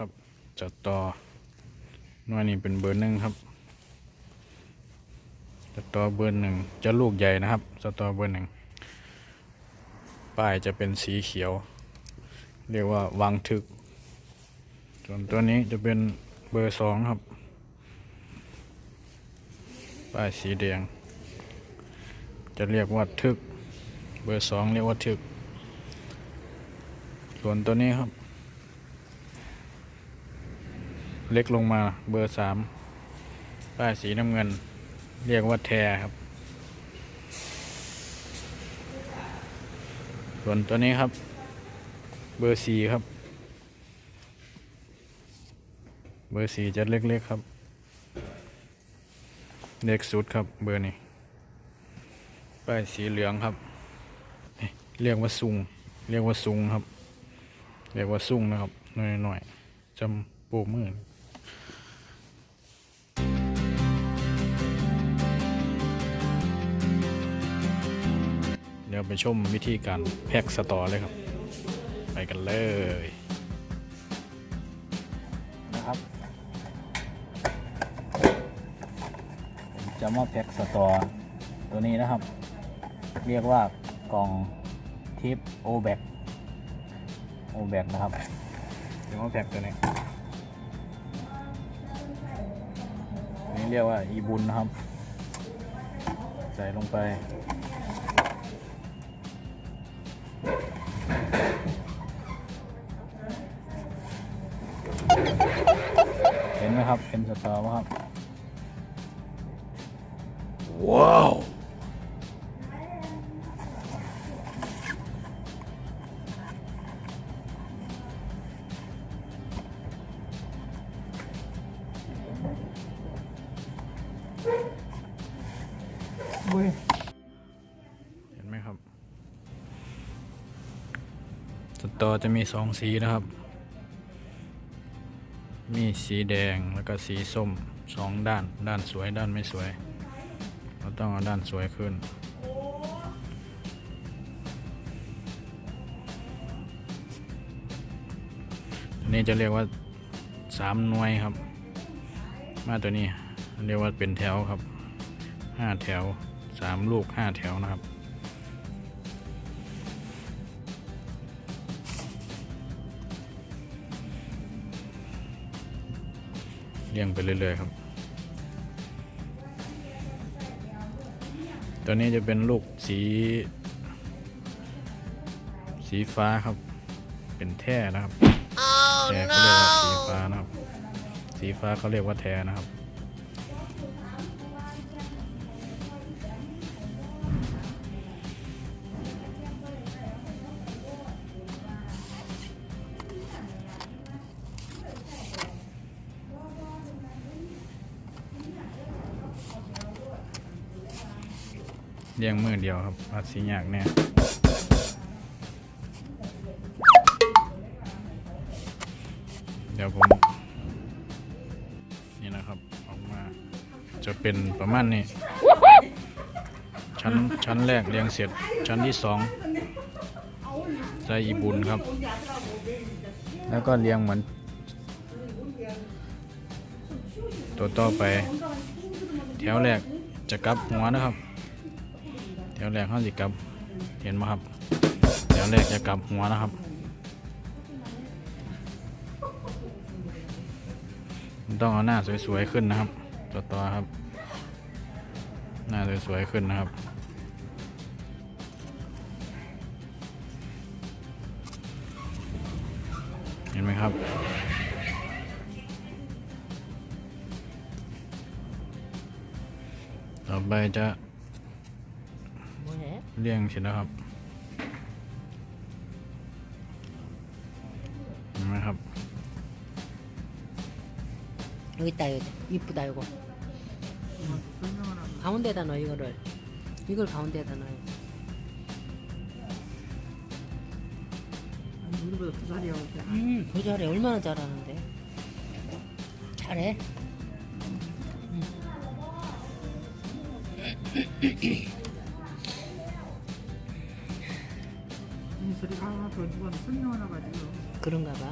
นะครับ จัดต่อหน่วยนี้เป็นเบอร์หนึ่งครับ จัดต่อเบอร์หนึ่งจะลูกใหญ่นะครับจัดต่อเบอร์หนึ่งป้ายจะเป็นสีเขียว เรียกว่าวังทึก ส่วนตัวนี้จะเป็นเบอร์สองครับ ป้ายสีแดง จะเรียกว่าทึก เบอร์สองเรียกว่าทึก ส่วนตัวนี้ครับ เล็กลงมาเบอร์สามป้ายสีน้ำเงิน เรียกว่าแทครับ ส่วนตัวนี้ครับ เบอร์สี่ครับ เบอร์สี่จะเล็กๆครับ เล็กสุดครับเบอร์นี้ป้ายสีเหลืองครับ เรียกว่าซุง เรียกว่าซุงครับ เรียกว่าซุงนะครับหน่อยๆจำปูมือ เดี๋ยวไปชมวิธีการแพ็กสตอเลยครับ ไปกันเลยนะครับจะมาแพ็กสตอตัวนี้นะครับ เรียกว่ากล่องทิปโอแบกโอแบกนะครับเดี๋ยวมาแพ็กตัวนี้อันนี้เรียกว่าอีบุญนะครับ ใส่ลงไป เห็นไหมครับเห็นสตอไหมครับ ว้าวเห็นไหมครับสตอจะมีสองสีนะครับ มีสีแดงแล้วก็สีส้มสองด้าน ด้านสวยด้านไม่สวย เราต้องเอาด้านสวยขึ้นอันนี้จะเรียกว่าสามหน่วยครับ มาตัวนี้เรียกว่าเป็นแถวครับห้าแถวสามลูกห้าแถวนะครับ เรียงไปเรื่อยๆครับ ตัวนี้จะเป็นลูกสี สีฟ้าครับ เป็นแท่นะครับแท่เขาเรียกว่าสีฟ้านะครับ สีฟ้าเขาเรียกว่าแท่นะครับ เลี้ยงมือเดียวครับอาจสียากแน่เดี๋ยวผมนี่นะครับออกมาจะเป็นประมาณนี้ ชั้นชั้นแรกเรียงเสร็จ ชั้นที่สองใส่อีบุญครับ แล้วก็เรียงเหมือน ตัวต่อไป แถวแรกจะกลับหัวนะครับ แถวแรกเขาสิกลับ เห็นไหมครับแถวแรกจะกลับหัวนะครับ ต้องเอาหน้าสวยๆขึ้นนะครับ ต่อต่อครับ หน้าสวยๆขึ้นนะครับเห็นไหมครับ ต่อไปจะ? เลี่ยงเสร็จแล้วครับเห็นไหมครับ 여기 있다 여기 있다. 이쁘다 이거 가운데다 넣어 이거를 이걸 가운데다 넣어 우리보다 더 잘해요. 음더 잘해 얼마나 잘하는데 잘해 음. สวัสดีครับทุกอย그런가 봐.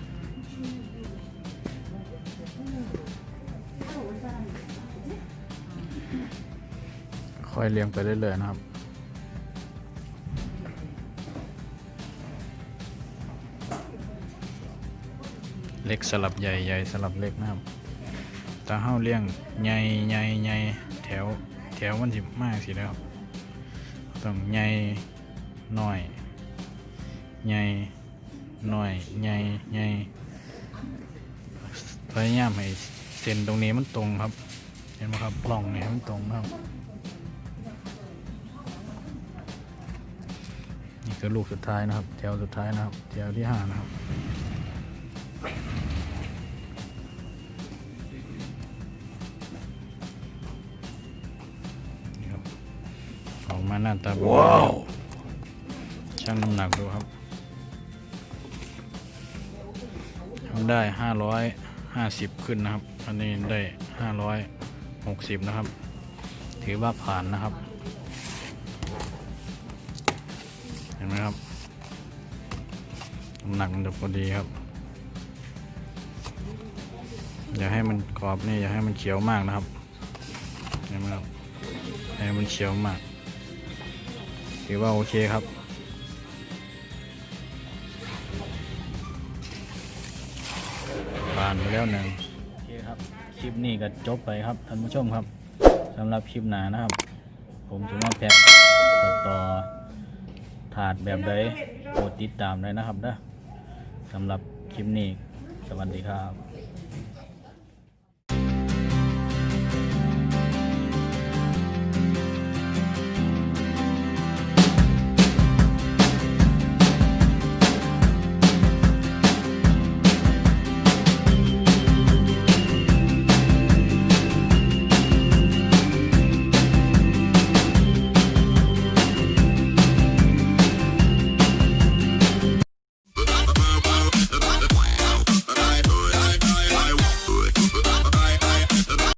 คอยเรียงไปเรื่อยๆนะครับ เล็กสลับใหญ่ใหญ่สลับเล็กนะครับตาเห้าเลี้ยงใหญ่ใหญ่ใหญ่แถว แถวมันสิมากสิแล้วต้องใหญ่น้อย ใหญ่หน่อยใหญ่ใหญ่พยายามให้เส้นตรงนี้มันตรงครับ เห็นไหมครับปล่องเนี่ยมันตรงนะครับนี่คือลูกสุดท้ายนะครับ แถวสุดท้ายนะครับ แถวที่ห้านะครับนี่ครับออกมาหน้าตาแบบนี้ช่างน้ำหนักดูครับ ได้ห้าร้อยห้าสิบขึ้นนะครับ อันนี้ได้ห้าร้อยหกสิบนะครับ ถือว่าผ่านนะครับ เห็นไหมครับน้ำหนักมันจะพอดีครับ อย่าให้มันกรอบนี่อย่าให้มันเขียวมากนะครับ เห็นไหมครับ ให้มันเขียวมากถือว่าโอเคครับานไปแล้วหนึ่งโอเคครับ คลิปนี้ก็จบไปครับท่านผู้ชมครับสำหรับคลิปหนานะครับ ผมจะมาแพ็คตัดต่อถาดแบบใดโปรดติดตามเลยนะครับนะสำหรับคลิปนี้ สวัสดีครับ